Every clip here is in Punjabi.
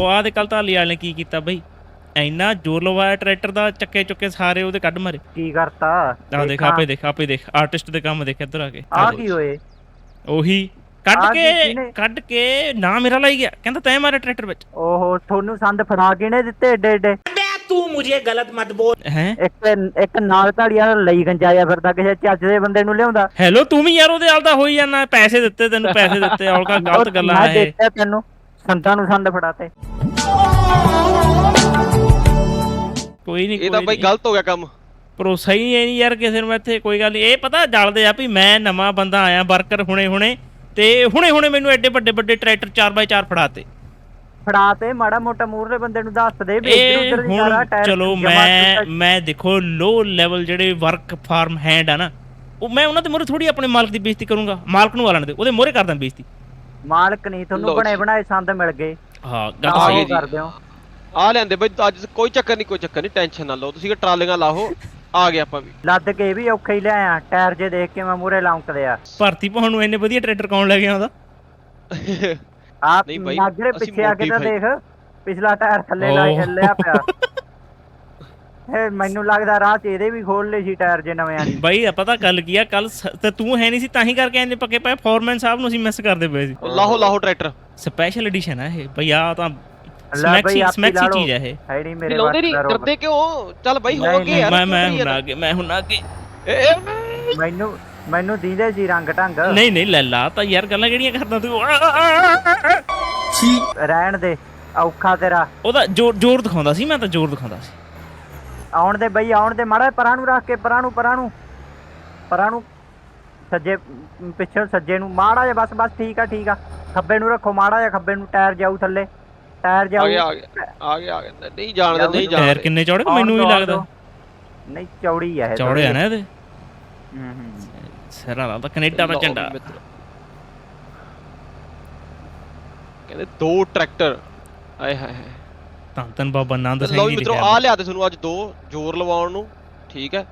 ਉਹ ਆਹ ਦੇ ਕੱਲ ਤਾਂ ਵਾਲੇ ਨੇ ਕੀ ਕੀਤਾ ਬਈ? ਇੰਨਾ ਜ਼ੋਰ ਲਵਾਇਆ ਟਰੈਕਟਰ ਦਾ ਚੱਕੇ ਚੁੱਕੇ ਸਾਰੇ ਉਹਦੇ ਕੱਢ ਮਾਰੇ। ਕੀ ਕਰਤਾ? ਆਹ ਦੇਖ ਆਪੇ ਦੇਖ ਆਪੇ ਦੇਖ ਆਰਟਿਸਟ ਦੇ ਕੰਮ ਦੇਖ ਇੱਧਰ ਆ ਕੇ। ਆ ਕੀ ਹੋਏ? ਉਹੀ ਕੱਢ ਕੀ ਕੇ? ਕੱਢ ਕੇ ਨਾ ਮੇਰਾ ਲਾਈ ਗਿਆ। ਕਹਿੰਦਾ ਤੈਂ ਮਾਰੇ ਟਰੈਕਟਰ ਵਿੱਚ। ਓਹੋ ਤੁਹਾਨੂੰ ਸੰਦ ਫੜਾ ਕਿਹਨੇ ਦਿੱਤੇ ਏਡੇ ਏਡੇ? ਹੈ? ਇੱਕ ਇੱਕ ਨਾਲ ਧਾੜੀਆਂ ਲਈ ਗੰਜਾਇਆ ਫਿਰਦਾ ਕਿਸੇ ਚੱਜ ਦੇ ਬੰਦੇ ਨੂੰ ਲਿਆਉਂਦਾ। ਹੈਲੋ ਤੂੰ ਵੀ ਯਾਰ ਉਹਦੇ ਦਾ ਹੋਈ ਜਾਂਦਾ। ਪੈਸੇ ਦਿੱਤੇ ਤੈਨੂੰ ਪੈਸੇ ਦਿੱਤੇ ਔਲਕਾ ਗਲਤ ਗੱਲਾਂ ਮੈਂ ਹੈ ਦੇਖਿਆ ਤੈਨੂੰ। ਸੰਦਾਂ ਨੂੰ ਸੰਦ ਫੜਾਤੇ। ਕੋਈ ਨਹੀਂ ਇਹ ਤਾਂ ਬਾਈ ਗਲਤ ਹੋ ਗਿਆ ਕੰਮ। ਭਰੋਸਾ ਹੀ ਨਹੀਂ ਯਾਰ ਕਿਸੇ ਨੂੰ ਇੱਥੇ ਕੋਈ ਗੱਲ ਨਹੀਂ ਇਹ ਪਤਾ ਜਲਦੇ ਆ ਵੀ ਮੈਂ ਨਵਾਂ ਬੰਦਾ ਆਇਆ ਵਰਕਰ ਹੁਣੇ ਹੁਣੇ ਤੇ ਹੁਣੇ ਹੁਣੇ ਮੈਨੂੰ ਐਡੇ ਵੱਡੇ ਵੱਡੇ ਟਰੈਕਟਰ 4x4 ਫੜਾਤੇ। ਫੜਾਤੇ ਮਾੜਾ ਮੋਟਾ ਮੂਰਲੇ ਬੰਦੇ ਨੂੰ ਦੱਸ ਦੇ ਵੀ ਇੱਧਰ ਉੱਧਰ ਦੀ ਸਾਰਾ ਟਾਇਰ ਚਲੋ ਮੈਂ। ਮੈਂ ਦੇਖੋ ਲੋ ਲੈਵਲ ਜਿਹੜੇ ਵਰਕ ਫਾਰਮ ਹੈਂਡ ਆ ਨਾ ਉਹ ਮੈਂ ਉਹਨਾਂ ਦੇ ਮੋਰੇ ਥੋੜੀ ਆਪਣੇ ਮਾਲਕ ਦੀ ਬੇਇੱਜ਼ਤੀ ਕਰੂੰਗਾ। ਮਾਲਕ ਨੂੰ ਆਲਣ ਦੇ ਉਹਦੇ ਮੋਰੇ ਕਰਦਾ ਬੇਇੱਜ਼ਤੀ। ਮਾਲਕ ਨਹੀਂ ਤੁਹਾਨੂੰ ਬਣੇ। ਬਣਾਏ ਸੰਦ ਮਿਲ ਗਏ। ਹਾਂ ਗੱਲ ਸਹੀ ਜੀ। ਕਰਦੇ ਹੋ। ਆ ਲੈਂਦੇ ਬਾਈ ਅੱਜ ਕੋਈ ਚੱਕਰ ਨਹੀਂ ਕੋਈ ਚੱਕਰ ਨਹੀਂ ਟੈਨਸ਼ਨ ਨਾ ਲਓ। ਤੁਸੀਂ ਕਿ ਟਰਾਲੀਆਂ ਲਾਹੋ ਆ ਗਏ ਆਪਾਂ ਵੀ। ਲੱਦ ਕੇ ਵੀ ਔਖੇ ਹੀ ਲਿਆਇਆ ਟਾਇਰ ਜੇ ਦੇਖ ਕੇ ਮੈਂ ਮੂਰੇ ਲੌਂਕਦੇ ਆ। ਭਰਤੀ ਪਾਉਣ ਨੂੰ ਇੰਨੇ ਵਧੀਆ ਟਰੈਕਟਰ ਕੌਣ ਲੈ ਗਿਆ ਉਹਦਾ? ਆ ਨਹੀਂ ਬਾਈ, ਨਾਗਰੇ ਅਸੀਂ ਪਿੱਛੇ ਆ ਕੇ ਤਾਂ ਦੇਖ ਪਿਛਲਾ ਟਾਇਰ ਥੱਲੇ ਲਾ ਓਹ। ਲਿਆ ਪਿਆ। ਇਹ ਮੈਨੂੰ ਲੱਗਦਾ ਰਾਹ 'ਚ ਇਹਦੇ ਵੀ ਖੋਲ ਲਏ ਸੀ ਟਾਇਰ ਜੇ ਨਵੇਂ ਆਣੀ ਬਾਈ ਆ ਪਤਾ ਗੱਲ ਕੀ ਆ ਕੱਲ ਤੇ ਤੂੰ ਹੈ ਨਹੀਂ ਸੀ ਤਾਂ ਹੀ ਕਰਕੇ ਇੰਨੇ ਪੱਕੇ ਪਏ ਫੋਰਮੈਨ ਸਾਹਿਬ ਨੂੰ ਅਸੀਂ ਮਿਸ ਕਰਦੇ ਪਏ ਸੀ। ਲਾਹੋ ਲਾਹੋ ਟਰੈਕਟਰ। ਸਪੈਸ਼ਲ ਐਡੀਸ਼ਨ ਆ ਇਹ। ਬਈ ਆ ਤਾਂ ਲੈ ਬਈ ਸਮੈਕਸੀ ਆਪੀ ਸਮੈਕਸੀ ਲਾ ਲਓ। ਚੀਜ਼ ਆ ਇਹ। ਹੈ ਨਹੀਂ ਮੇਰੇ ਲਾਉਂਦੇ ਨਹੀਂ ਵਾਸਤੇ ਕਿਉਂ? ਚੱਲ ਬਾਈ ਹੋ ਨਹੀਂ, ਗਏ ਯਾਰ ਮੈਂ ਮੈਂ ਹੁਣ ਅੱਗੇ ਮੈਂ ਹੁਣ ਅੱਗੇ ਇਹ- ਮੈਨੂੰ ਮੈਨੂੰ ਦੀਦੇ ਸੀ ਰੰਗ ਢੰਗ। ਨਹੀਂ ਨਹੀਂ ਲੈ ਲਾ ਤਾਂ ਯਾਰ ਗੱਲਾਂ ਕਿਹੜੀਆਂ ਕਰਦਾ ਤੂੰ? ਰਹਿਣ ਦੇ ਔਖਾ ਤੇਰਾ। ਉਹਦਾ ਜ਼ੋਰ ਜ਼ੋਰ ਦਿਖਾਉਂਦਾ ਸੀ ਮੈਂ ਤਾਂ ਜ਼ੋਰ ਦਿਖਾਉਂਦਾ ਸੀ। ਆਉਣ ਦੇ ਬਈ ਆਉਣ ਦੇ ਮਾੜਾ ਪਰਾਂ ਨੂੰ ਰੱਖ ਕੇ ਪਰਾਂ ਨੂੰ ਪਰਾਂ ਨੂੰ ਪਰਾਂ ਨੂੰ ਸੱਜੇ ਪਿੱਛੇ ਸੱਜੇ ਨੂੰ ਮਾੜਾ ਜਿਹਾ ਬਸ ਬਸ ਠੀਕ ਆ ਠੀਕ ਆ। ਖੱਬੇ ਨੂੰ ਰੱਖੋ ਮਾੜਾ ਜਿਹਾ ਖੱਬੇ ਨੂੰ ਟਾਇਰ ਜਾਊ ਥੱਲੇ। ਟਾਇਰ ਜਾਊ। ਆ ਗਿਆ ਆ ਗਿਆ ਆ ਗਿਆ ਨਹੀਂ ਜਾਣਦੇ ਨਹੀਂ ਟਾਇਰ ਜਾਣਦੇ। ਕਿੰਨੇ ਚੌੜੇ ਮੈਨੂੰ ਆਉਣ ਲੱਗਦਾ। ਨਹੀਂ ਚੌੜੀ ਆ ਇਹ ਚੌੜੇ ਆ ਨਾ ਇਹਦੇ? ਹੂੰ ਹੂੰ। ਸਿਰਾਂ ਦਾ ਤਾਂ ਕੈਨੇਡਾ ਦਾ ਝੰਡਾ। ਕਹਿੰਦੇ ਦੋ ਟਰੈਕਟਰ। ਆਏ ਹਾਏ ਹਾਏ। ਤਾਂ ਤਨ ਬਾਬਾ ਨੰਦ ਸਿੰਘ ਲਓ ਜੀ ਜੀ ਮਿੱਤਰੋ ਆ ਲਿਆ ਤੇ ਤੁਹਾਨੂੰ ਅੱਜ ਦੋ ਜ਼ੋਰ ਲਵਾਉਣ ਨੂੰ ਠੀਕ ਹੈ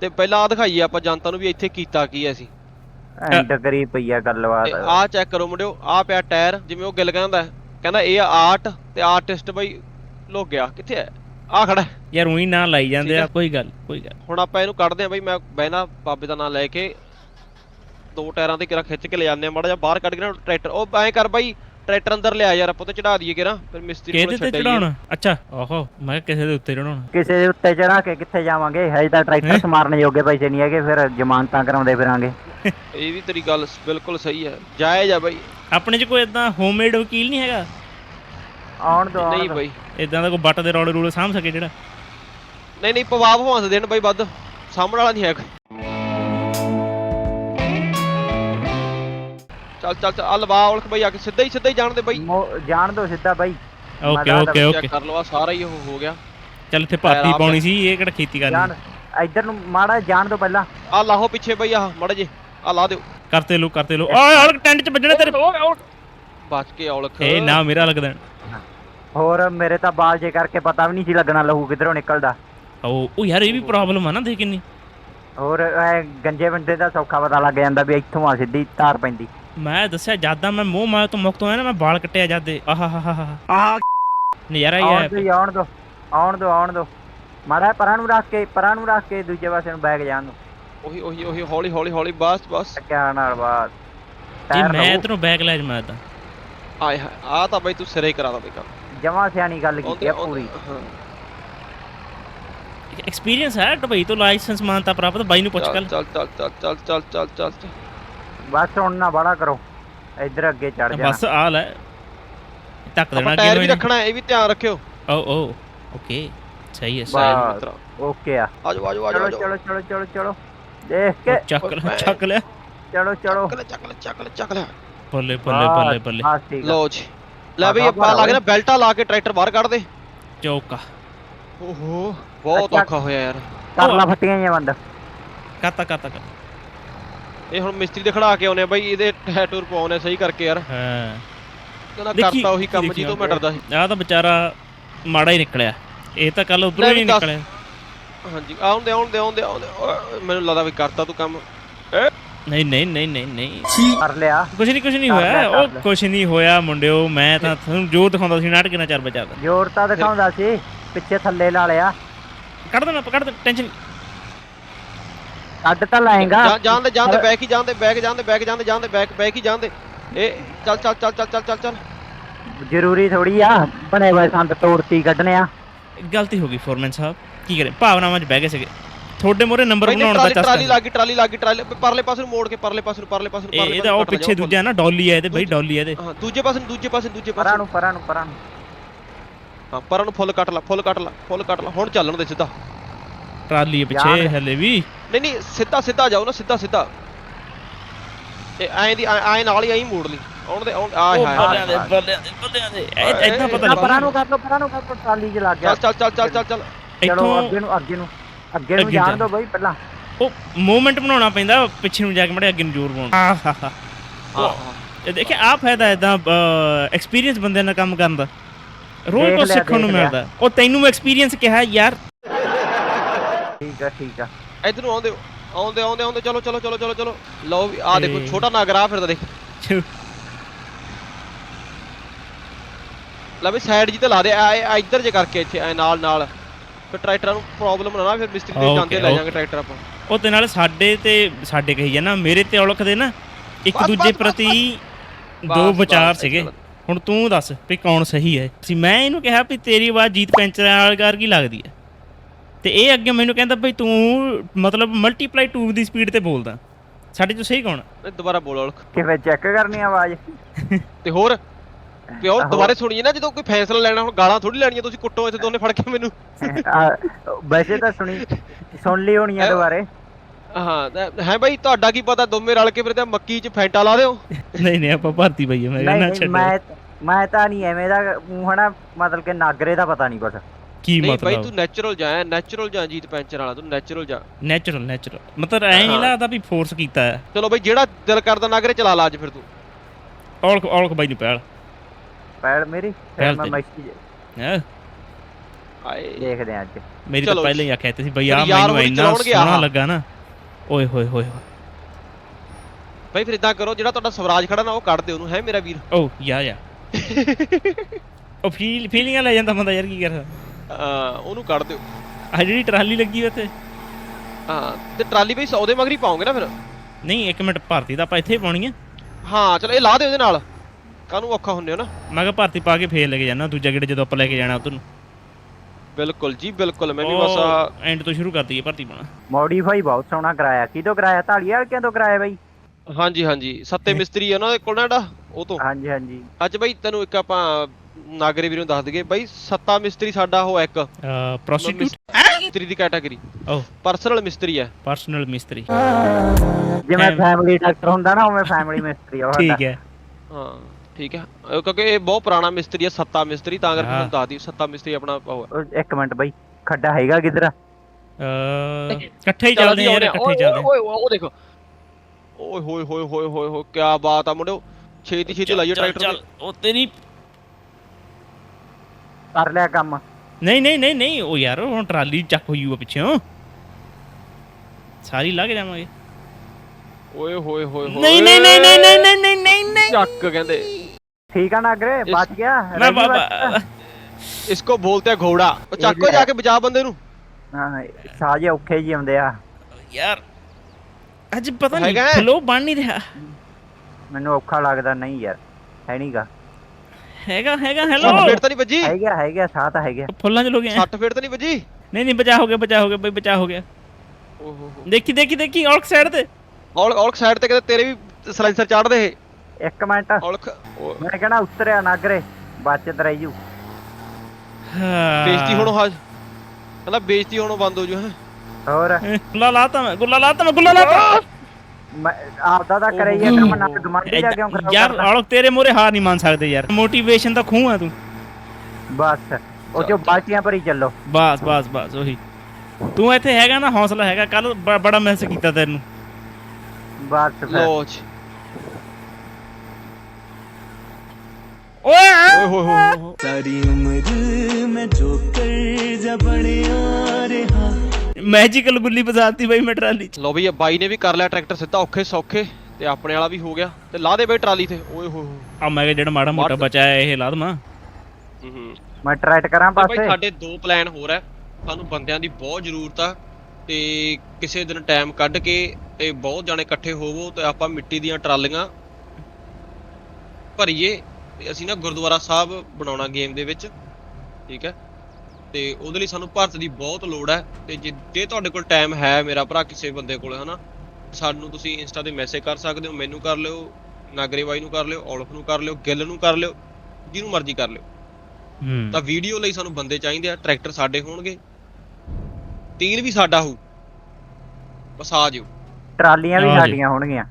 ਤੇ ਪਹਿਲਾਂ ਆ ਦਿਖਾਈਏ ਆਪਾਂ ਜਨਤਾ ਨੂੰ ਵੀ ਇੱਥੇ ਕੀਤਾ ਕੀ ਹੈ ਅਸੀਂ ਐਂਡ ਕਰੀ ਪਈ ਆ ਗੱਲਬਾਤ ਆਹ ਚੈੱਕ ਕਰੋ ਮੁੰਡਿਓ ਆ ਪਿਆ ਟਾਇਰ ਜਿਵੇਂ ਉਹ ਗਿੱਲ ਕਹਿੰਦਾ। ਕਹਿੰਦਾ ਇਹ ਆਰਟ ਤੇ ਆਰਟਿਸਟ ਬਈ ਲੁੱਕ ਗਿਆ ਕਿੱਥੇ ਹੈ ਆ ਖੜਾ। ਯਾਰ ਉਹੀ ਨਾਂ ਲਾਈ ਜਾਂਦੇ ਆ। ਕੋਈ ਗੱਲ ਕੋਈ ਗੱਲ ਹੁਣ ਆਪਾਂ ਇਹਨੂੰ ਕੱਢਦੇ ਆ ਬਈ ਮੈਂ ਬਹਿਣਾ ਬਾਬੇ ਦਾ ਨਾਮ ਲੈ ਕੇ ਦੋ ਟਾਇਰਾਂ ਤੇ ਕਿਰਾ ਖਿੱਚ ਕੇ ਲੈ ਜਾਂਦੇ ਆ ਮਾੜਾ ਜਿਹਾ ਬਾਹਰ ਕੱਢ ਕੇ ਨਾ ਟਰੈਕਟਰ ਉਹ ਐਂ ਕਰ ਬਾਈ ਟਰੈਕਟਰ ਅੰਦਰ ਲਿਆ ਯਾਰ ਆਪਾਂ ਤੇ ਚੜਾ ਦਈਏ ਕਿਰਾ ਫਿਰ ਮਿਸਤਰੀ ਕਿਹਦੇ ਕੋਲ ਤੇ ਛੱਡਾਈਏ। ਚੜਾਉਣਾ ਅੱਛਾ ਆਹੋ ਮੈਂ ਕਿਹਾ ਕਿਸੇ ਦੇ ਉੱਤੇ ਚੜਾਉਣਾ ਕਿਸੇ ਦੇ ਉੱਤੇ ਚੜਾ ਕੇ ਕਿੱਥੇ ਜਾਵਾਂਗੇ? ਹਜੇ ਤਾਂ ਟਰੈਕਟਰ ਸਮਾਰਨ ਜੋਗੇ ਪੈਸੇ ਨਹੀਂ ਹੈਗੇ ਫਿਰ ਜ਼ਮਾਨਤਾਂ ਕਰਾਉਂਦੇ ਫਿਰਾਂਗੇ। ਇਹ ਵੀ ਤੇਰੀ ਗੱਲ ਸ- ਬਿਲਕੁਲ ਸਹੀ ਹੈ ਜਾਇਜ਼ ਆ ਬਾਈ। ਆਪਣੇ 'ਚ ਕੋਈ ਇਦਾਂ ਹੋਮਮੇਡ ਵਕੀਲ ਨਹੀਂ ਹੈਗਾ? ਆਉਣ ਦੋ ਨਹੀਂ ਬਾਈ। ਇਦਾਂ ਦਾ ਕੋਈ ਬੱਟ ਦੇ ਰੌਲੇ ਰੂਲੇ ਸਾਂਭ ਸਕੇ ਜਿਹੜਾ? ਨਹੀਂ ਨਹੀਂ ਪਵਾ ਭਵਾਂਸ ਦੇਣ ਬਾਈ ਵੱਧ। ਸਾਹਮਣ ਵਾਲਾ ਨਹੀਂ ਹੈਗਾ। ਚੱਲ ਚੱਲ ਚੱਲ ਆ ਲਵਾ ਔਲਖ ਬਾਈ ਆ ਕੇ ਸਿੱਧਾ ਹੀ ਸਿੱਧਾ ਹੀ ਜਾਣ ਦੇ ਬਾਈ। ਜਾਣ ਦੋ ਸਿੱਧਾ ਬਾਈ। ਓਕੇ ਮਜ਼ਾ ਓਕੇ ਚੈੱਕ ਓਕੇ। ਕਰ ਲਵਾ ਸਾਰਾ ਹੀ ਉਹ ਹੋ ਗਿਆ। ਚੱਲ ਇੱਥੇ ਭਾਤੀ ਪਾਉਣੀ ਸੀ ਇਹ ਕਿਹੜਾ ਖੇਤੀ ਜਾਣ ਕਰਨੀ ਇੱਧਰ ਨੂੰ ਮਾੜਾ ਜਿਹਾ ਜਾਣ ਦੋ ਪਹਿਲਾਂ। ਆ ਲਾਹੋ ਪਿੱਛੇ ਬਾਈ ਆਹ ਮੜ ਜੇ ਆ ਲਾ ਦਿਓ। ਕਰਤੇ ਲੋ ਕਰਤੇ ਲੋ ਆ ਹਲ ਟੈਂਟ 'ਚ ਵੱਜਣੇ ਤੇਰੇ। ਬਚ ਕੇ ਔਲਖ। ਇਹ ਨਾ ਮੇਰਾ ਲੱਗਦਾ ਹੋਰ ਮੇਰੇ ਤਾਂ ਬਾਲ ਜੇ ਕਰਕੇ ਪਤਾ ਵੀ ਨਹੀਂ ਸੀ ਲੱਗਣਾ ਲਹੂ ਕਿਧਰੋਂ ਨਿਕਲਦਾ। ਉਹ ਉਹ ਯਾਰ ਇਹ ਵੀ ਪ੍ਰੋਬਲਮ ਆ ਨਾ ਦੇ ਕਿੰਨੀ। ਹੋਰ ਗੰਜੇ ਬੰਦੇ ਦਾ ਸੌਖਾ ਪਤਾ ਲੱਗ ਜਾਂਦਾ ਵੀ ਇੱਥੋਂ ਆ ਸਿੱਧੀ ਤਾਰ ਪੈਂਦੀ। ਮੈਂ ਦੱਸਿਆ ਜਾਦਾ ਮੈਂ ਮੋਹ ਮਾਇਆ ਤੋਂ ਮੁਕਤ ਹੋਇਆ ਨਾ ਮੈਂ ਵਾਲ ਕੱਟਿਆ ਜਾਦੇ ਆਹਾ ਹਾ ਹਾ ਹਾ ਆਹ ਨਜ਼ਾਰਾ ਹੀ ਆਉਣ ਆਇਆ ਦੋ ਜੀ, ਆਉਣ ਦੋ ਆਉਣ ਦੋ ਆਉਣ ਦੋ ਮਾੜਾ ਪਰਾਂ ਨੂੰ ਰੱਖ ਕੇ ਪਰਾਂ ਨੂੰ ਰੱਖ ਕੇ ਦੂਜੇ ਪਾਸੇ ਨੂੰ ਬੈਗ ਜਾਣ ਦੋ ਉਹੀ ਉਹੀ ਉਹੀ ਹੌਲੀ ਹੌਲੀ ਹੌਲੀ ਬਸ ਬਸ। ਧੱਕਿਆ ਨਾਲ ਬਾਅਦ। ਜੀ ਮੈਂ ਇਧਰੋਂ ਬੈਕ ਲੈ ਜਮਾ ਤਾਂ ਆਏ ਹਾਏ ਆ ਤਾਂ ਬਾਈ ਤੂੰ ਸਿਰੇ ਕਰਾ ਦਾ ਬਈ ਕੰਮ। ਜਮਾ ਸਿਆਣੀ ਗੱਲ ਕੀਤੀ ਆ ਪੂਰੀ। ਹਾਂ। ਐਕਸਪੀਰੀਅੰਸ ਹੈ ਦੁਬਈ ਤੋਂ ਲਾਇਸੈਂਸ ਮਾਨਤਾ ਪ੍ਰਾਪਤ ਬਾਈ ਨੂੰ ਪੁੱਛ ਚੱਲ ਚੱਲ ਚੱਲ ਚੱਲ ਚੱਲ ਚੱਲ ਚੱਲ ਚੱਲ। ਬਸ ਹੁਣ ਨਾ ਬੜਾ ਕਰੋ। ਇੱਧਰ ਅੱਗੇ ਚੜ ਜਾਣਾ। ਬਸ ਆ ਲੈ। ਧੱਕ ਦੇਣਾ ਆਪਾਂ ਟਾਇਰ ਵੀ ਰੱਖਣਾ ਹੈ, ਇਹ ਵੀ ਧਿਆਨ ਰੱਖਿਓ। ਓ ਓ ਓਕੇ। ਸਹੀ ਹੈ। ਸਹੀ ਮਿੱਤਰਾ। ਓਕੇ ਆ। ਆਜੋ ਆਜੋ ਆਜੋ ਚਲੋ ਆਜੋ। ਚਲੋ ਚਲੋ ਚਲੋ ਚਲੋ। ਦੇਖ ਕੇ। ਚੱਕ ਲੈ ਚੱਕ ਲੈ। ਚਲੋ ਚਲੋ। ਚੱਕ ਲੈ ਚੱਕ ਲੈ ਚੱਕ ਲੈ ਚੱਕ ਲੈ। ਬੱਲੇ ਬੱਲੇ ਬੱਲੇ ਬੱਲੇ। ਹਾਂ ਠੀਕ ਆ। ਲਓ ਜੀ। ਲੈ ਬਈ ਆਪਾਂ ਲਾ ਕੇ ਨਾ। ਬੈਲਟਾ ਲਾ ਕੇ ਟਰੈਕਟਰ ਬਾਹਰ ਕੱਢ ਦੇ। ਚੌਕਾ। ਓਹੋ ਬਹੁਤ ਅੱਛਾ। ਔਖਾ ਹੋਇਆ ਯਾਰ। ਕਰ ਲਾ ਫੱਟੀਆਂ ਜਾਂ ਬੰਦ। ਕਰਤਾ ਕਰਤਾ ਕਰ ਇਹ ਹੁਣ ਮਿਸਤਰੀ ਦੇ ਖੜਾ ਕੇ ਆਉਨੇ ਬਾਈ ਇਹਦੇ ਟੈਟੂਰ ਪਵਾਉਨੇ ਸਹੀ ਕਰਕੇ ਯਾਰ। ਹਾਂ। ਕਹਿੰਦਾ ਕਰਤਾ ਉਹੀ ਕੰਮ ਜੀ ਤੋਂ ਮੈਂ ਡਰਦਾ ਸੀ। ਆ ਤਾਂ ਵਿਚਾਰਾ ਮਾੜਾ ਹੀ ਨਿਕਲਿਆ। ਇਹ ਤਾਂ ਕੱਲ ਉਧਰੋਂ ਹੀ ਵੀ ਨਹੀਂ ਦੱਸ। ਨਿਕਲਿਆ ਹਾਂਜੀ ਆਉਣ ਦੇ ਆਉਣ ਦੇ ਆਉਣ ਦੇ ਆਉਣ ਦੇ ਓਏ, ਮੈਨੂੰ ਲੱਗਦਾ ਵੀ ਕਰਤਾ ਤੂੰ ਕੰਮ। ਨਹੀਂ ਨਹੀਂ ਨਹੀਂ ਨਹੀਂ ਨਹੀਂ। ਕਰ ਲਿਆ? ਕੁਛ ਨਹੀਂ ਕੁਛ ਨਹੀਂ ਹੋਇਆ। ਉਹ। ਕੁਛ ਨਹੀਂ ਹੋਇਆ ਮੁੰਡਿਓ ਮੈਂ ਤਾਂ ਤੁਹਾਨੂੰ ਜੋ ਦਿਖਾਉਂਦਾ ਸੀ ਨਾਟਕ ਨਾਲ ਚਾਰ ਬਚਾ ਜ਼ੋਰ ਤਾਂ ਦਿਖਾਉਂਦਾ ਸੀ ਪਿੱਛੇ ਥੱਲੇ ਲਾ ਲਿਆ। ਕੱਢ ਦੇਣਾ ਕੱਢ ਦੇ ਟੈਨਸ਼ਨ ਕੱਢ ਤਾਂ ਲਾਏਗਾ। ਜਾਣ ਦੇ ਜਾਣ ਦੇ ਬੈਕ ਹੀ ਜਾਣ ਦੇ ਬੈਕ ਜਾਣ ਦੇ ਬੈਕ ਜਾਣ ਦੇ ਜਾਣ ਦੇ ਬੈਕ ਬੈਕ ਹੀ ਜਾਣ ਦੇ ਇਹ ਚੱਲ ਚੱਲ ਚੱਲ ਚੱਲ ਚੱਲ ਚੱਲ ਚੱਲ। ਜ਼ਰੂਰੀ ਥੋੜੀ ਆ ਬਣੇ ਹੋਏ ਸੰਦ ਤੋੜਤੀ ਕੱਢਨੇ ਆ। ਗਲਤੀ ਹੋ ਗਈ ਫੋਰਮੈਨ ਸਾਹਿਬ। ਕੀ ਕਰੇ? ਭਾਵਨਾਵਾਂ 'ਚ ਬਹਿ ਗਏ ਸੀਗੇ। ਤੁਹਾਡੇ ਮੋਰੇ ਨੰਬਰ ਬਣਾਉਣ ਦਾ ਟਰਾਲੀ ਟਰਾਲੀ ਚਸਕਾ ਲੱਗੀ ਟਰਾਲੀ ਲੱਗੀ ਟਰਾਲੀ ਪਰਲੇ ਪਾਸੇ ਨੂੰ ਮੋੜ ਕੇ ਪਰਲੇ ਪਾਸੇ ਨੂੰ ਪਰਲੇ ਪਾਸੇ ਨੂੰ ਪਰਲੇ ਇਹਦਾ ਉਹ ਪਿੱਛੇ ਦੂਜਾ ਨਾ ਡੌਲੀ ਹੈ ਇਹਦੇ ਬਈ ਡੌਲੀ ਹੈ ਇਹਦੇ। ਹਾਂ ਦੂਜੇ ਪਾਸੇ ਨੂੰ ਦੂਜੇ ਪਾਸੇ ਦੂਜੇ ਪਾਸੇ ਪਰਾਂ ਨੂੰ। ਪਰਾਂ ਨੂੰ ਪਰਾਂ ਨੂੰ। ਹਾਂ ਪਰਾਂ ਨੂੰ ਫੁੱਲ ਕੱਟ ਲਾ ਫੁੱਲ ਕੱਟ ਲਾ ਫੁੱਲ ਕੱਟ ਲਾ। ਹੁਣ ਚੱਲਣ ਦੇ ਸਿੱਧਾ। ਟਰਾਲੀ ਪਿੱਛੇ। ਹਲੇ ਵੀ। ਨਹੀਂ ਨਹੀਂ ਸਿੱਧਾ ਸਿੱਧਾ ਜਾਓ ਨਾ ਸਿੱਧਾ ਸਿੱਧਾ। ਇਹ ਐਂ ਦੀ ਐਂ ਨਾਲ ਹੀ ਐਂ ਮੋੜ ਲਈ। ਆਉਣ ਦੇ ਆਉਣ ਆਏ ਹਾਏ। ਬੱਲਿਆਂ ਦੇ ਬੱਲਿਆਂ ਦੇ ਬੱਲਿਆਂ ਦੇ। ਇਦਾਂ ਪਤਾ ਨਾ ਪਰਾਂ ਨੂੰ ਕਰ ਲੋ ਪਰਾਂ ਨੂੰ ਕਰ ਲੋ ਟਰਾਲੀ 'ਚ ਲੱਗ ਗਿਆ। ਚੱਲ ਚੱਲ ਚੱਲ ਚੱਲ ਚੱਲ ਚੱਲ। ਅੱਗੇ ਨੂੰ ਅੱਗੇ ਨੂੰ ਅੱਗੇ ਨੂੰ ਜਾਣ। ਦਿਓ ਬਈ ਪਹਿਲਾਂ। ਉਹ ਮੂਵਮੈਂਟ ਬਣਾਉਣਾ ਪੈਂਦਾ ਪਿੱਛੇ ਨੂੰ ਜਾ ਕੇ ਮੜੇ ਅੱਗੇ ਨੂੰ ਜ਼ੋਰ ਪਾਉਣਾ। ਆਹ ਹਾ ਹਾਂ। ਇਹ ਦੇਖਿਆ ਆ ਫਾਇਦਾ ਇਦਾਂ ਐਕਸਪੀਰੀਅੰਸ ਬੰਦੇ ਨਾਲ ਕੰਮ ਕਰਨ ਦਾ। ਰੋਜ਼ ਦੇਖ ਕੁਝ ਸਿੱਖਣ ਨੂੰ ਦੇਖ। ਮਿਲਦਾ। ਉਹ ਤੈਨੂੰ ਐਕਸਪੀਰੀਅੰਸ ਕਿਹਾ ਯਾਰ। ਠੀਕ ਆ ਠੀਕ ਆ। ਇਧਰ ਨੂੰ ਆਉਂਦੇ ਆਉਂਦੇ ਆਉਂਦੇ ਆਉਂਦੇ ਚਲੋ ਚਲੋ ਚਲੋ ਚਲੋ ਚਲੋ। ਲਓ ਵੀ ਆ ਦੇਖੋ ਛੋਟਾ ਨਾਗਰਾ ਫਿਰਦਾ ਦੇਖ। ਲੈ ਵੀ ਸਾਈਡ ਜੀ ਤੇ ਲਾ ਦੇ ਆ ਇੱਧਰ ਜੇ ਕਰਕੇ ਇੱਥੇ ਐ ਨਾਲ ਨਾਲ। ਫਿਰ ਟਰੈਕਟਰਾਂ ਨੂੰ ਪ੍ਰੋਬਲਮ ਨਾ ਨਾ ਫਿਰ ਮਿਸਤਰੀ ਦੇ ਜਾਂਦੇ ਲੈ ਜਾਾਂਗੇ. ਟਰੈਕਟਰ ਆਪਾਂ। ਉਹ ਤੇ ਨਾਲ ਸਾਡੇ ਤੇ ਸਾਡੇ ਕਹੀ ਜਾਣਾ ਮੇਰੇ ਤੇ ਔਲਖ ਦੇ ਨਾ ਇੱਕ ਦੂਜੇ ਪ੍ਰਤੀ ਦੋ ਵਿਚਾਰ ਸੀਗੇ। ਹੁਣ ਤੂੰ ਦੱਸ ਵੀ ਕੌਣ ਸਹੀ ਹੈ। ਸੀ ਮੈਂ ਇਹਨੂੰ ਕਿਹਾ ਵੀ ਤੇਰੀ ਆਵਾਜ਼ ਜੀਤ ਪੈਂਚਰ ਵਾਲਗਾਰ ਕੀ ਲੱਗਦੀ ਹੈ। ਤੇ ਇਹ ਅੱਗੇ ਮੈਨੂੰ ਕਹਿੰਦਾ ਬਈ ਤੂੰ ਮਤਲਬ ਮਲਟੀਪਲਾਈ 2 ਦੀ ਸਪੀਡ ਤੇ ਬੋਲਦਾ। ਸਾਡੇ ਚੋਂ ਸਹੀ ਕੌਣ? ਨਹੀਂ ਦੁਬਾਰਾ ਬੋਲ ਔਲਖ। ਕਿਵੇਂ ਚੈੱਕ ਕਰਨੀ ਆ ਆਵਾਜ਼? ਤੇ ਹੋਰ? ਪਿਓ ਆਹੋ। ਦੁਬਾਰੇ ਸੁਣੀਏ ਨਾ ਜਦੋਂ ਕੋਈ ਫੈਸਲਾ ਲੈਣਾ ਹੁਣ ਗਾਲਾਂ ਥੋੜੀ ਲੈਣੀਆਂ ਤੁਸੀਂ ਕੁੱਟੋ ਇੱਥੇ ਦੋਨੇ ਫੜ ਕੇ ਮੈਨੂੰ। ਵੈਸੇ ਤਾਂ ਸੁਣੀ ਸੁਣ ਲਈ ਹੋਣੀ ਆ ਦੁਬਾਰੇ। ਹਾਂ ਤਾਂ ਹੈ ਬਾਈ ਤੁਹਾਡਾ ਕੀ ਪਤਾ ਦੋਵੇਂ ਰਲ ਕੇ ਫਿਰ ਤੇ ਮੱਕੀ 'ਚ ਫੈਂਟਾ ਲਾ ਦਿਓ। ਨਹੀਂ ਨਹੀਂ ਆਪਾਂ ਭਾਰਤੀ ਬਈ ਮੈਂ ਕਹਿੰਦਾ ਛੱਡੋ ਮੈਂ ਮੈਂ ਤਾਂ ਨਹੀਂ ਐਵੇਂ ਦਾ ਹਨਾ ਮਤਲਬ ਕਿ ਨਾਗਰੇ ਦਾ ਪਤਾ ਨਹੀਂ ਕੁਛ। ਕੀ ਨਹੀਂ ਬਾਈ ਮਤਲਬ ਤੂੰ ਨੈਚੁਰਲ ਜਾ ਨੈਚੁਰਲ ਜਾ ਜੀਤ ਪੈਂਚਰ ਵਾਲਾ ਤੂੰ ਨੈਚੁਰਲ ਜਾ। ਨੈਚੁਰਲ ਨੈਚੁਰਲ ਮਤਲਬ ਐ ਨਹੀਂ ਹਾਂ। ਲੱਗਦਾ ਵੀ ਫੋਰਸ ਕੀਤਾ ਹੈ। ਚਲੋ ਬਾਈ ਜਿਹੜਾ ਦਿਲ ਕਰਦਾ ਨਾਗਰੇ ਚਲਾ ਲਾ ਅੱਜ ਫਿਰ ਤੂੰ। ਔਲਖ ਔਲਖ ਬਾਈ ਨੂੰ ਪਹਿਲ ਪੈੜ ਮੇਰੀ? ਫਿਰ ਮੈਂ। ਮੈਸੇਜ ਹੈ? ਦੇਖਦੇ ਆਏ ਆ ਅੱਜ। ਮੇਰੀ ਤਾਂ ਪਹਿਲਾਂ ਹੀ ਆਖਿਆ ਸੀ ਬਈ ਆ ਮੈਨੂੰ ਇੰਨਾ ਸੋਹਣਾ। ਲੱਗਾ ਨਾ। ਓਏ ਹੋਏ ਹੋਏ ਹੋਏ। ਬਾਈ ਫਿਰ ਇਦਾਂ ਕਰੋ ਜਿਹੜਾ ਤੁਹਾਡਾ ਸਵਰਾਜ ਖੜਾ ਨਾ ਉਹ ਕੱਢ ਦਿਓ ਉਹਨੂੰ ਹੈ ਮੇਰਾ ਵੀਰ। ਓ ਯਾ ਯਾ। ਉਹ ਫੀਲ ਫੀਲਿੰਗਾਂ ਲੈ ਜਾਂਦਾ ਬੰਦਾ ਯਾਰ ਕੀ ਕਰਦਾ ਉਹਨੂੰ ਕੱਢ ਦਿਓ। ਆ ਜਿਹੜੀ ਟਰਾਲੀ ਲੱਗੀ ਉੱਥੇ। ਹਾਂ ਤੇ ਟਰਾਲੀ ਬਈ 100 ਦੇ ਮਗਰੀ ਪਾਉਂਗੇ ਨਾ ਫਿਰ? ਨਹੀਂ ਇੱਕ ਮਿੰਟ ਭਾਰਤੀ ਤਾਂ ਆਪਾਂ ਇੱਥੇ ਹੀ ਪਾਉਣੀ ਆ। ਹਾਂ ਚਲੋ ਇਹ ਲਾ ਦਿਓ ਇਹਦੇ ਨਾਲ। ਕਾਹਨੂੰ ਔਖਾ ਹੁੰਨੇ ਹੋ ਨਾ। ਮੈਂ ਕਿਹਾ ਭਾਰਤੀ ਪਾ ਕੇ ਫੇਰ ਲੈ ਕੇ ਜਾਣਾ ਦੂਜਾ ਗੇੜੇ ਜਦੋਂ ਆਪਾਂ ਲੈ ਕੇ ਜਾਣਾ ਉਧਰ ਨੂੰ। ਬਿਲਕੁਲ ਜੀ ਬਿਲਕੁਲ ਮੈਂ ਵੀ ਬਸ ਐਂਡ ਤੋਂ ਸ਼ੁਰੂ ਕਰ ਦਈਏ ਭਰਤੀ ਪਾਉਣਾ। ਮੋਡੀਫਾਈ ਬਹੁਤ ਸੋਹਣਾ ਕਰਾਇਆ। ਕਿਤੋਂ ਕਰਾਇਆ? ਢਾਲੀਵਾਲ ਕਿਤੋਂ ਕਰਾਇਆ ਬਾਈ? ਹਾਂਜੀ ਹਾਂਜੀ। ਸੱਤੇ ਮਿਸਤਰੀ ਉਹਨਾਂ ਦੇ ਕੋਲ ਨਾ ਜਿਹੜਾ ਉਹ ਤੋਂ। ਹਾਂਜੀ ਹਾਂਜੀ। ਅੱਜ ਬਈ ਤੈਨੂੰ ਇੱਕ ਆਪਾਂ ਨਾਗਰੇ ਵੀਰੋਂ ਦੱਸ ਦਈਏ ਬਈ ਸੱਤਾ ਮਿਸਤਰੀ ਸਾਡਾ ਉਹ ਇੱਕ। ਪ੍ਰੋਸਟੀਟਿਊਟ ਮਿਸਤਰੀ ਦੀ ਕੈਟਾਗਰੀ ਓ। ਪਰਸਨਲ ਮਿਸਤਰੀ ਹੈ। ਪਰਸਨਲ ਮਿਸਤਰੀ। ਜਿਵੇਂ। ਫੈਮਿਲੀ ਡਾਕਟਰ ਹੁੰਦਾ ਨਾ ਉਵੇਂ ਫੈਮਿਲੀ ਮਿਸਤਰੀ ਆ ਉਹ ਠੀਕ ਹੈ। ਹਾਂ ਠੀਕ ਹੈ। ਕਿਉਂਕਿ ਇਹ ਬਹੁਤ ਪੁਰਾਣਾ ਮਿਸਤਰੀ ਹੈ ਸੱਤਾ ਮਿਸਤਰੀ ਤਾਂ ਕਰਕੇ। ਤੁਹਾਨੂੰ ਦੱਸ ਦਈ ਸੱਤਾ ਮਿਸਤਰੀ ਆਪਣਾ ਉਹ ਇੱਕ ਮਿੰਟ ਬਾਈ ਖੱਡਾ ਹੈਗਾ ਕਿਧਰ ਅ ਇਕੱਠੇ ਹੀ ਚੱਲਦੇ ਆ ਇਕੱਠੇ ਹੀ ਚੱਲਦੇ ਓਏ ਓਏ ਉਹ ਦੇਖੋ। ਓਏ ਹੋਏ ਹੋਏ ਹੋਏ ਹੋਏ ਹੋਏ ਕੀ ਬਾਤ ਆ ਮੁੰਡਿਓ। ਛੇਤੀ ਛੇਤੀ ਲਾਈਏ ਟਰੈਕਟਰ ਚੱਲ, ਉਹ ਤੇਰੀ ਕਰ ਲਿਆ ਕੰਮ ਨਹੀਂ ਨਹੀਂ ਨਹੀਂ ਨਹੀਂ ਉਹ ਯਾਰ ਹੁਣ ਟਰਾਲੀ ਚੱਕ ਹੋਈ ਆ ਪਿੱਛੋਂ ਸਾਰੀ ਲਾ ਕੇ ਜਾਵਾਂਗੇ ਓਏ ਹੋਏ ਹੋਏ ਹੋਏ ਨਹੀਂ ਨਹੀਂ ਨਹੀਂ ਨਹੀਂ ਨਹੀਂ ਨਹੀਂ ਨਹੀਂ ਨਹੀਂ ਨਹੀਂ ਚੱਕ ਕਹਿੰਦੇ ਠੀਕ ਆ ਨਾਗਰੇ ਬਚ ਗਿਆ ਮੈਂ ਰਹੀ ਬਾਬਾ ਬਚ- ਇਸਕੋ ਬੋਲਤੇ ਘੋੜਾ ਉਹ ਚੱਕੋ ਜਾ ਕੇ ਬਚਾ ਬੰਦੇ ਨੂੰ ਹਾਂ ਸਾਜੇ ਔਖੇ ਜੀ ਆਉਂਦੇ ਆ ਯਾਰ ਅੱਜ ਪਤਾ ਨਹੀਂ ਹੈਗਾ ਹੈ? ਫਲੋ ਬਣ ਨਹੀਂ ਰਿਹਾ ਮੈਨੂੰ ਔਖਾ ਲੱਗਦਾ ਨਹੀਂ ਯਾਰ ਹੈ ਨਹੀਂਗਾ ਹੈਗਾ ਹੈਗਾ ਸੱਟ ਹੈਲੋ ਫੇਟ ਤਾਂ ਨਹੀਂ ਵੱਜੀ। ਹੈਗਾ ਹੈਗਾ ਸਾਹ ਤਾਂ ਹੈਗਾ। ਫੁੱਲਾਂ ਚ ਲੋਗੇ ਸੱਟ ਫੇਟ ਤਾਂ ਨਹੀਂ ਵੱਜੀ। ਨਹੀਂ ਨਹੀਂ ਬਚਾ ਹੋ ਗਿਆ ਬਚਾ ਹੋ ਗਿਆ ਬਈ ਬਚਾ ਹੋ ਗਿਆ। ਓਹ ਹੋ। ਹੋ ਦੇਖੀ ਦੇਖੀ ਦੇਖੀ ਔਲਖ ਸਾਈਡ ਤੇ। ਔਲਖ ਔਲਖ ਸਾਈਡ ਤੇ ਕਿਤੇ ਤੇਰੇ ਵੀ ਸਲਾਈਸਰ ਚੜਦੇ ਇਹ। ਇੱਕ ਮਿੰਟ। ਉਹ ਮੈਂ ਕਹਿਣਾ ਉਤਰਿਆ ਨਾਗਰੇ ਬਚਤ ਰਹੀ ਜੂ ਬੇਇੱਜ਼ਤੀ ਹੁਣ ਹਾਜ। ਕਹਿੰਦਾ ਬੇਇੱਜ਼ਤੀ ਹੁਣ ਬੰਦ ਹੋ ਜੂ ਹੈ। ਹੋਰ। ਗੁੱਲਾ ਲਾਤਾ ਮੈਂ ਗੁੱਲਾ ਲਾਤਾ ਮੈਂ ਗੁੱਲਾ ਲਾਤਾ। ਮੈਂ ਆਪਦਾ ਤਾਂ ਕਰੇ ਹੀ ਆ ਫਿਰ ਮੈਂ ਨੱਕ ਗਮਾਂਡੀ ਜਾ ਕਿਉਂ ਖਰਾਬ ਯਾਰ ਕਰਦਾ ਔਲਖ ਤੇਰੇ ਮੂਹਰੇ ਹਾਰ ਨਹੀਂ ਮੰਨ ਸਕਦੇ ਯਾਰ। ਮੋਟੀਵੇਸ਼ਨ ਤਾਂ ਖੂਹ ਆ ਤੂੰ। ਬਸ ਉਹ ਜੋ ਬਾਲਟੀਆਂ ਭਰੀ ਚੱਲੋ। ਬਸ ਬਸ ਬਸ ਉਹੀ। ਤੂੰ ਇੱਥੇ ਹੈਗਾ ਨਾ ਹੌਸਲਾ ਹੈਗਾ। ਕੱਲ ਬੜਾ ਮਿਸ ਕੀਤਾ ਤੈਨੂੰ। ਬਸ ਫਿਰ। ਲੋ ਜੀ। ਓਏ ਓਏ ਹੋਏ ਹੋਏ ਹੋਏ ਸਾਰੀ ਉਮਰ ਮੈਂ ਜੋਕਰ ਜਾ ਬਣਿਆ ਰਿਹਾ। ਮੈਜੀਕਲ ਗੁੱਲੀ ਫਸਾਤੀ ਬਾਈ ਮੈਂ ਟਰਾਲੀ 'ਚ। ਇਹ ਬਾਈ ਨੇ ਵੀ ਕਰ ਲਿਆ ਟਰੈਕਟਰ ਸਿੱਧਾ ਔਖੇ ਸੌਖੇ ਤੇ ਆਪਣੇ ਵਾਲਾ ਵੀ ਹੋ ਗਿਆ। ਤੇ ਲਾ ਦੇ ਬਈ ਟਰਾਲੀ ਤੇ। ਓਏ ਹੋਏ ਹੋਏ। ਆ ਮੈਂ ਕਿਹਾ ਜਿਹੜਾ ਮਾੜਾ ਮੋਟਾ ਵੱਧ। ਬਚਾ ਹੈ ਇਹ ਲਾ ਹੂੰ ਹੂੰ। ਮੈਂ ਟਰੈਟ ਕਰਾਂ ਤੇ ਬਾਈ ਪਾਸੇ। ਸਾਡੇ ਦੋ ਪਲਾਨ ਹੋਰ ਹੈ ਸਾਨੂੰ ਬੰਦਿਆਂ ਦੀ ਬਹੁਤ ਜ਼ਰੂਰਤ ਆ ਤੇ ਕਿਸੇ ਦਿਨ ਟਾਈਮ ਕੱਢ ਕੇ ਤੇ ਬਹੁਤ ਜਾਣੇ ਇਕੱਠੇ ਹੋਵੋ ਤੇ ਆਪਾਂ ਮਿੱਟੀ ਦੀਆਂ ਟਰਾਲੀਆਂ ਭਰੀਏ। ਤੇ ਅਸੀਂ ਨਾ ਗੁਰਦੁਆਰਾ ਸਾਹਿਬ ਬਣਾਉਣਾ ਗੇਮ ਦੇ ਵਿੱਚ। ਠੀਕ ਹੈ। ਤੇ ਉਹਦੇ ਲਈ ਸਾਨੂੰ ਭਾਰਤ ਦੀ ਬਹੁਤ ਲੋੜ ਹੈ ਤੇ ਜੇ ਜੇ ਤੁਹਾਡੇ ਕੋਲ ਟਾਈਮ ਹੈ ਮੇਰਾ ਭਰਾ ਕਿਸੇ ਬੰਦੇ ਕੋਲ ਹਨਾ ਸਾਨੂੰ ਤੁਸੀਂ ਇੰਸਟਾ ਤੇ ਮੈਸੇਜ ਕਰ ਸਕਦੇ ਹੋ ਮੈਨੂੰ ਕਰ ਲਿਓ ਨਾਗਰੇ ਬਾਈ ਨੂੰ ਕਰ ਲਿਓ ਔਲਖ ਨੂੰ ਕਰ ਲਿਓ ਗਿੱਲ ਨੂੰ ਕਰ ਲਿਓ ਜਿਹਨੂੰ ਮਰਜ਼ੀ ਕਰ ਲਿਓ। ਹੂੰ। ਤਾਂ ਵੀਡੀਓ ਲਈ ਸਾਨੂੰ ਬੰਦੇ ਚਾਹੀਦੇ ਆ ਟਰੈਕਟਰ ਸਾਡੇ ਹੋਣਗੇ ਤੇਲ ਵੀ ਸਾਡਾ ਹੋਊ ਬਸ ਆ ਜਿਓ। ਟਰਾਲੀਆਂ ਵੀ। ਸਾਡੀਆਂ ਹੋਣਗੀਆਂ।